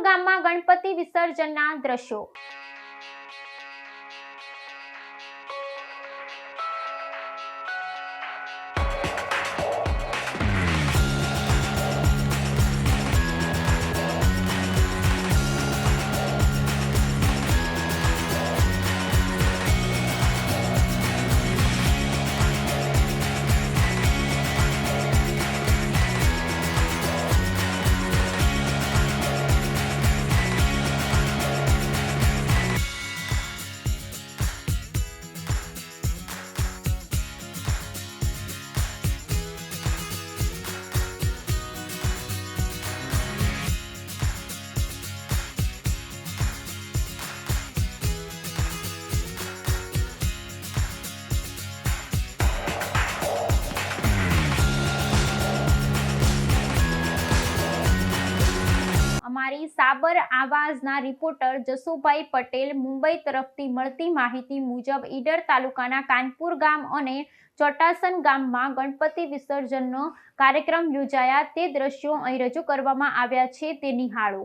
ગામમાં ગણપતિ વિસર્જનના દ્રશ્યો અમારી સાબર આવાઝના રિપોર્ટર જસુભાઈ પટેલ મુંબઈ તરફથી મળતી માહિતી મુજબ ઈડર તાલુકાના કાનપુર ગામ અને ચોટાસન ગામમાં ગણપતિ વિસર્જનનો કાર્યક્રમ યોજાયા. તે દ્રશ્યો અહીં રજૂ કરવામાં આવ્યા છે. તે નિહાળો.